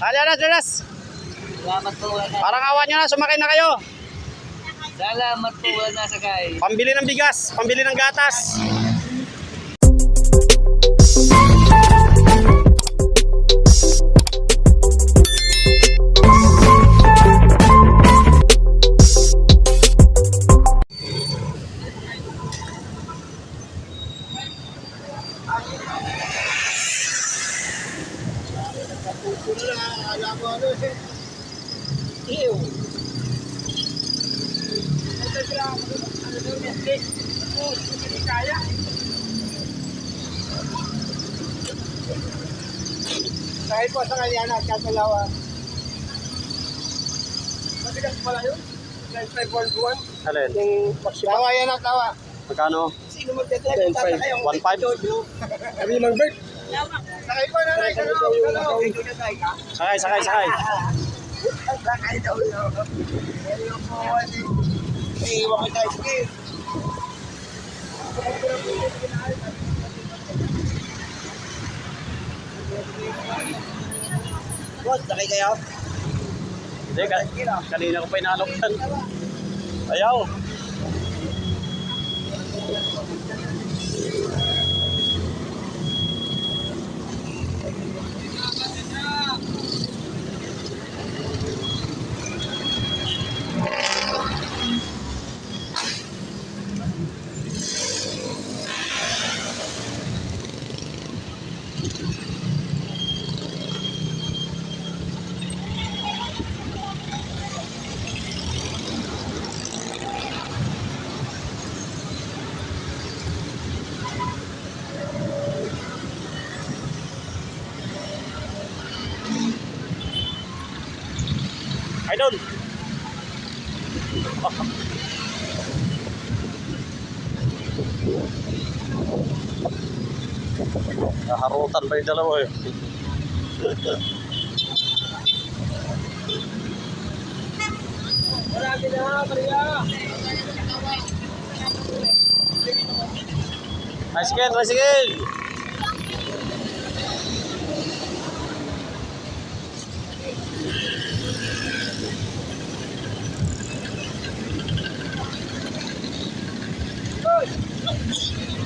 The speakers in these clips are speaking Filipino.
Halika na, Jonas. Salamat po, wala. Parang awan nyo na, sumakay na kayo. Salamat po, wala sa kay. Pambili ng bigas, pambili ng gatas. Kahit po sa kanya na, katalawa. Matigas pala yun. 95.1. Alin? Yung maximum. Tawa yan ang tawa. Magkano? Sino? Tatay ang 1.5? Sabi ni Mang Bert. Sakay po na rin. Sakay ka? Sakay, sakay, sakay. Daw yun. Hello po. Eh, iwan ko tayo. Boss, sakay kayo? Hindi, ka- kanina ko pa inaloktan. Ayaw. Idol. Naharutan pa yung dalawa eh. Marami na, Maria. Tricycle, tricycle!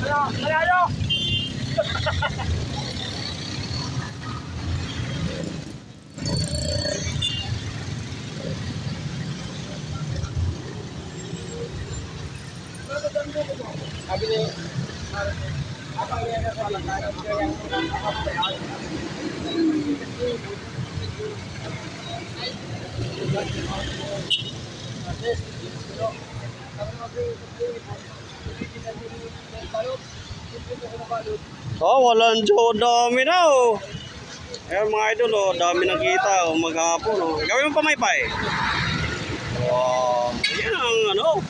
Ano? Malayo! Sabi ni apa yan na sa lantaran kaya yung Oh, walang Joe, dami na oh. Ayan mga idol oh, dami ng kita oh, maghapon oh. Gawin mo pamaypay. Wow, yan ang ano.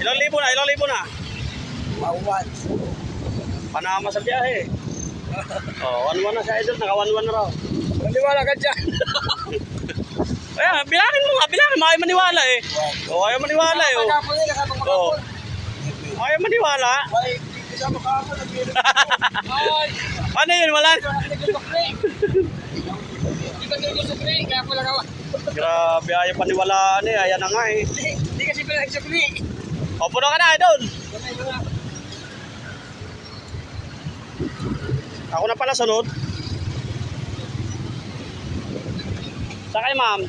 Ilang libo na, ilang libo na. Mawad. Panama sa biyahe. Oh, one one na sa idol, naka one one na raw. Maniwala ka dyan. Ayan, bilangin mo nga, bilangin mo, ayaw maniwala eh. Oh, ayaw maniwala eh oh. Nila, kapag Oh. Ayaw maniwala. Ay. Ay, Ano yun, wala? Hindi ka nagiging sa free, kaya pala kawa. Grabe, ayaw paniwalaan eh, ayan na nga eh. Hindi kasi pala sa free. O, puno ka na idol. Ako na pala sunod. Sakay ma'am.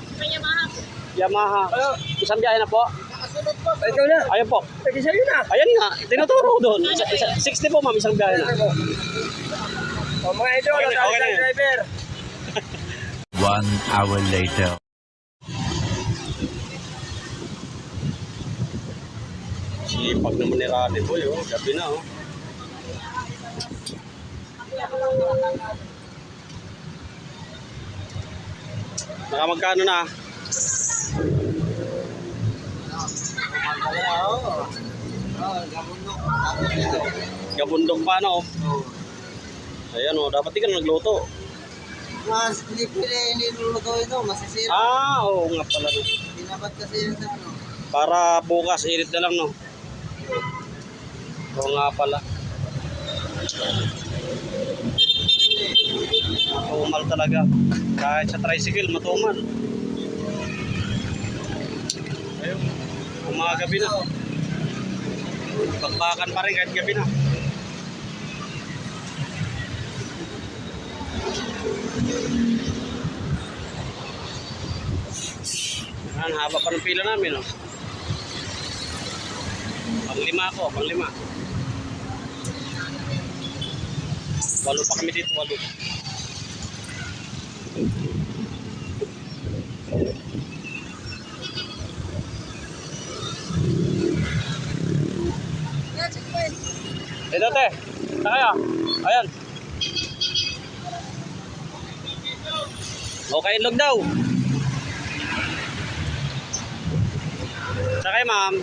Yamaha. Ano? Isang biyahe na po. Nakasunod po. Ikaw na. Ayun po. Lagi sa'yo na. Ayan nga, tinuturo ko doon. Isa, isa, 60 po ma'am, isang biyahe na. O mga idol, Okay na, okay na yun. driver. One hour later. Sipag naman ni Rally Boy, oh. Gabi na, oh. Naka magkano na? Gabundok pa, no? Ayan, oh. Dapat di ka na nagluto. Mas pinipili niluluto ito, masisira. Ah, oo nga pala, no. Binabat kasi yun sa ano. Para bukas, init na lang, no? Oo nga pala. Matumal talaga. Kahit sa tricycle, matumal. Ayun. Umagabi na. Bakbakan pa rin kahit gabi na. Ang haba pa ng pila namin, oh. Pang lima ako, pang Walo pa kami dito, walo. Dito, te. Kaya? Ayan. Okay, log daw. Sakay, ma'am.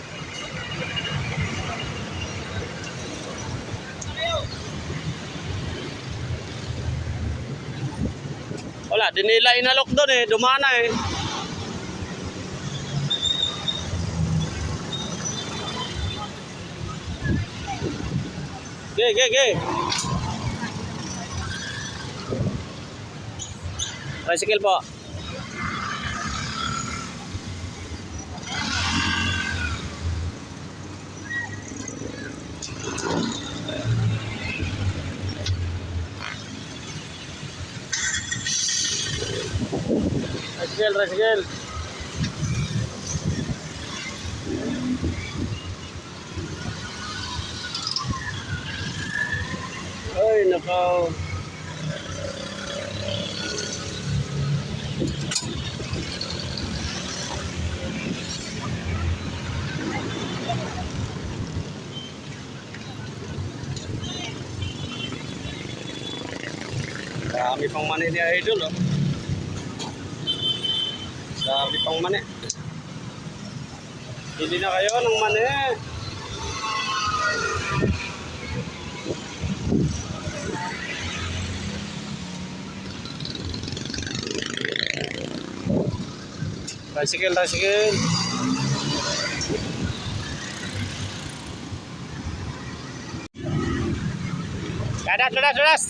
Wala, di nila inalok doon eh. Dumana eh. Ge, ge, ge. Tricycle po. Tricycle, tricycle. Ay, nakaw. Marami pang mani ni Idol, oh. Dami pang mani. Hindi na kayo ng mani. Tricycle, tricycle. Dadas, dadas, dadas.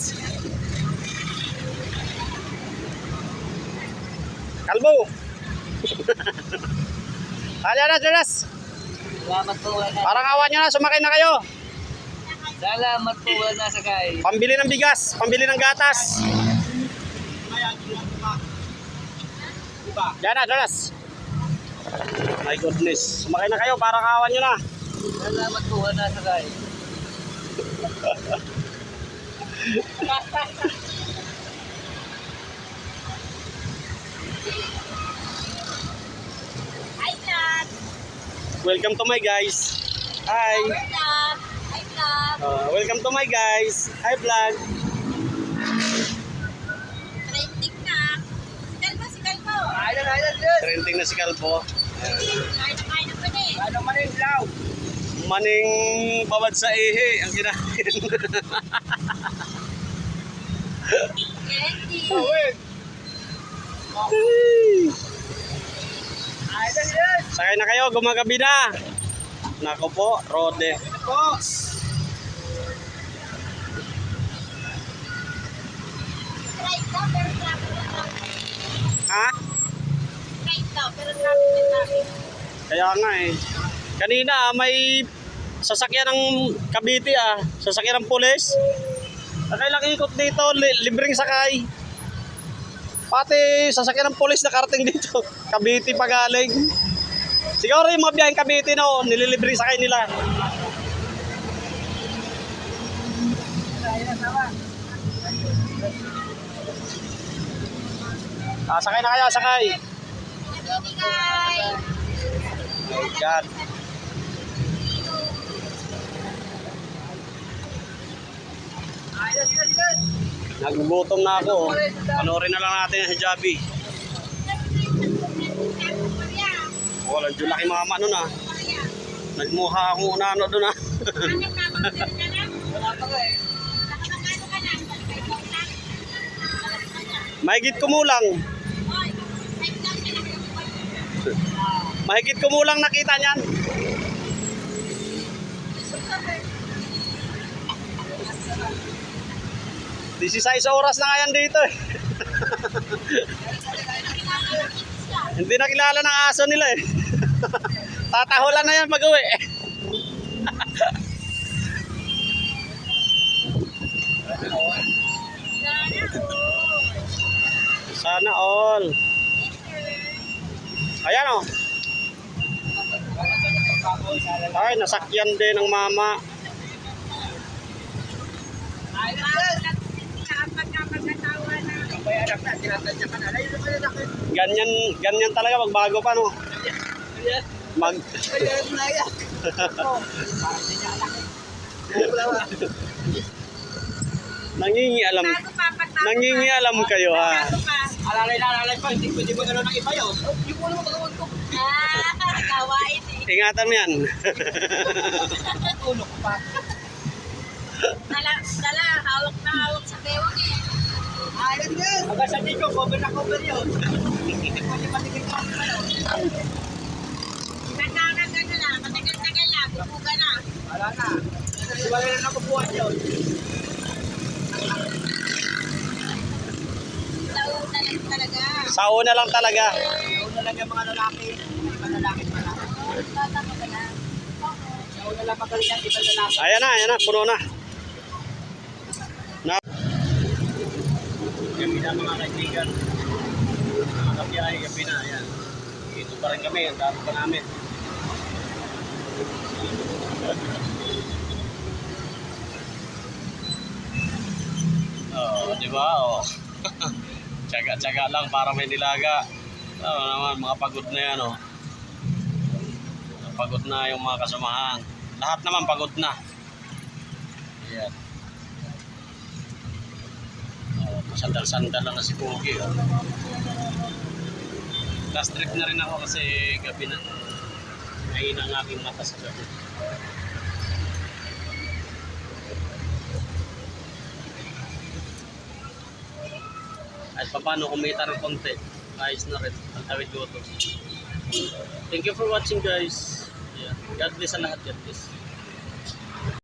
Kalbo. Ah, dadas, dadas. Salamat po wala na. Parang awan nyo na, sumakay na kayo. Salamat po wala na sakay. Pambili ng bigas, pambili ng gatas. Dadas, dadas. My goodness. Sumakay na kayo, parang awan nyo na. Salamat po wala na sakay. Welcome to my guys. Hi. Vlog! Hi, vlog! Uh, welcome to my guys. Hi vlog. Trending na. Si Kalbo, si Kalbo. Ayun, ayun, ayun. Trending na si Kalbo. Na pa eh. Ano man yung law? Maning babad sa ihi ang kinain. Candy. Ayun, Sakay na kayo, gumagabi na. Nako po, Rode. Po. Ha? Strike daw, pero traffic. Kaya nga eh. Kanina may sasakyan ng Cavite ah. Sasakyan ng pulis. Nakailang ikot dito, li- libreng sakay. Pati sasakyan ng pulis na karating dito. Cavite pa galing. Siguro yung mga biyaheng Cavite no, nililibreng sakay nila. Ah, sakay na kayo, sakay. My God. Nagugutom na ako. oh. Panoorin na lang natin yung hijabi. Wala, dyan laki mama nun ah. Nagmuha akong unano dun ah. Mahigit kumulang. Mahigit kumulang nakita niyan. 16 oras na nga yan dito eh. Hindi na kilala ng aso nila eh. Tatahulan na yan pag uwi. Sana all. Ayan oh. Ay, nasakyan din ng mama. Kaya anak na, tinatadya ka na. Layo naman anak. Ganyan, ganyan talaga magbago pa no. Mag Kaya na yan. Parang hindi niya nangingialam. Nangingialam kayo ha. Alalay na alalay pa, hindi pwede ba gano'n ng iba yun? Yung ulo mo gagawin ko. Ah, gawain eh. Ingatan mo yan. Ulo ko pa. Dala, dala, hawak na hawak sa bewang eh. Ayun din. Hanggang sa dito, cover na cover yun. Pwede matigil ka. Nagkakan ka na lang, matagal-tagal lang, na. Wala na. Wala na nakubuhan yun. Launa lang talaga. Sa una lang talaga. Una lang yung mga lalaki. Iba lalaki pala. Ba lang? Magaling yan, iba lalaki. Ayan na, ayan na, puno na. Na. Na mga kaibigan. Mga kabiyahe, gabi na, ayan. Dito pa rin kami, ang dami pa namin. Oo, di ba? Oh. Tsaga-tsaga lang para may nilaga. Oo naman, mga pagod na yan, oh. Pagod na yung mga kasamahan. Lahat naman pagod na. Ayan. Oh, sandal-sandal lang na si Pogi. Oh. Last trip na rin ako kasi gabi na. Mahina ang aking mata sa gabi. At paano kumita rin konti. Ayos na rin. Ang tawid ko. Thank you for watching guys. Yeah. God bless sa lahat. God bless.